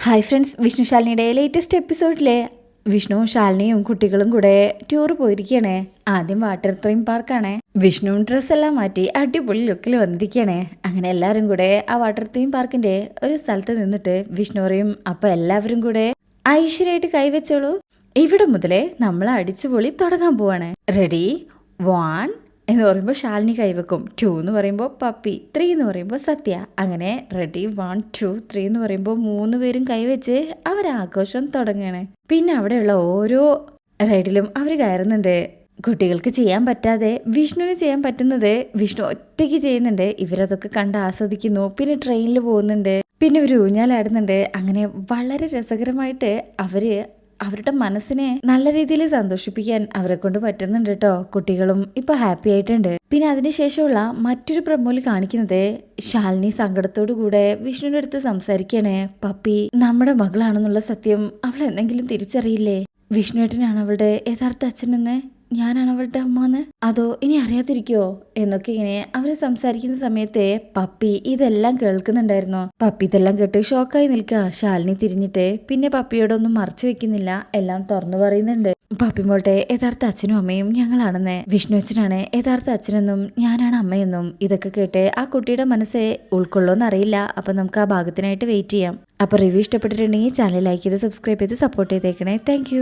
Hi friends Vishnu ശാലിനിയുടെ latest എപ്പിസോഡിലെ വിഷ്ണുവും ശാലിനിയും കുട്ടികളും കൂടെ ടൂർ പോയിരിക്കണേ ആദ്യം വാട്ടർ തീം പാർക്കാണ് വിഷ്ണുവും ഡ്രസ്സെല്ലാം മാറ്റി അടിപൊളി ലുക്കിൽ വന്നിരിക്കണേ അങ്ങനെ എല്ലാവരും കൂടെ ആ വാട്ടർ തീം പാർക്കിന്റെ ഒരു സ്ഥലത്ത് നിന്നിട്ട് വിഷ്ണു പറയും അപ്പൊ എല്ലാവരും കൂടെ ഐശ്വര്യമായിട്ട് കൈവച്ചോളൂ ഇവിടെ മുതലേ നമ്മൾ അടിച്ചുപൊളി തുടങ്ങാൻ പോവാണ്. റെഡി വൺ എന്ന് പറയുമ്പോൾ ശാലിനി കൈവെക്കും. ടു എന്ന് പറയുമ്പോൾ പപ്പി. ത്രീ എന്ന് പറയുമ്പോൾ സത്യ. അങ്ങനെ റെഡി വൺ ടു ത്രീ എന്ന് പറയുമ്പോൾ മൂന്ന് പേരും കൈവച്ച് അവർ ആഘോഷം തുടങ്ങുകയാണ് പിന്നെ അവിടെയുള്ള ഓരോ റൈഡിലും അവർ കയറുന്നുണ്ട്. കുട്ടികൾക്ക് ചെയ്യാൻ പറ്റാതെ വിഷ്ണുവിന് ചെയ്യാൻ പറ്റുന്നത് വിഷ്ണു ഒറ്റയ്ക്ക് ചെയ്യുന്നുണ്ട്. ഇവരതൊക്കെ കണ്ട് ആസ്വദിക്കുന്നു. പിന്നെ ട്രെയിനിൽ പോകുന്നുണ്ട്. പിന്നെ ഇവർ ഊഞ്ഞാലാടുന്നുണ്ട്. അങ്ങനെ വളരെ രസകരമായിട്ട് അവർ അവരുടെ മനസ്സിനെ നല്ല രീതിയിൽ സന്തോഷിപ്പിക്കാൻ അവരെ കൊണ്ട് പറ്റുന്നുണ്ട് കേട്ടോ കുട്ടികളും ഇപ്പൊ ഹാപ്പി ആയിട്ടുണ്ട്. പിന്നെ അതിനുശേഷമുള്ള മറ്റൊരു പ്രമോൽ കാണിക്കുന്നത് ശാലിനി സങ്കടത്തോടു കൂടെ വിഷ്ണുവിന്റെ അടുത്ത് സംസാരിക്കണേ പപ്പി നമ്മുടെ മകളാണെന്നുള്ള സത്യം അവൾ എന്തെങ്കിലും തിരിച്ചറിയില്ലേ? വിഷ്ണുവേട്ടനാണ് അവളുടെ യഥാർത്ഥ അച്ഛനെന്ന്? ഞാനാണ് അവളുടെ അമ്മാന്ന്? അതോ ഇനി അറിയാതിരിക്കോ എന്നൊക്കെ ഇങ്ങനെ അവർ സംസാരിക്കുന്ന സമയത്ത് പപ്പി ഇതെല്ലാം കേൾക്കുന്നുണ്ടായിരുന്നു. പപ്പി ഇതെല്ലാം കേട്ട് ഷോക്കായി നിൽക്കുക ശാലിനി തിരിഞ്ഞിട്ട് പിന്നെ പപ്പിയോടൊന്നും മറച്ചു വെക്കുന്നില്ല. എല്ലാം തുറന്നു പറയുന്നുണ്ട്. പപ്പി മോട്ടെ യഥാർത്ഥ അച്ഛനും അമ്മയും ഞങ്ങളാണെന്ന്. വിഷ്ണു അച്ഛനാണ് യഥാർത്ഥ അച്ഛനെന്നും ഞാനാണ് അമ്മയെന്നും ഇതൊക്കെ കേട്ട് ആ കുട്ടിയുടെ മനസ്സെ ഉൾക്കൊള്ളോന്ന് അറിയില്ല. അപ്പൊ നമുക്ക് ആ ഭാഗത്തിനായിട്ട് വെയിറ്റ് ചെയ്യാം. അപ്പൊ റിവ്യൂ ഇഷ്ടപ്പെട്ടിട്ടുണ്ടെങ്കിൽ ചാനൽ ലൈക്ക് ചെയ്ത് സബ്സ്ക്രൈബ് ചെയ്ത് സപ്പോർട്ട് ചെയ്തേക്കണേ. താങ്ക്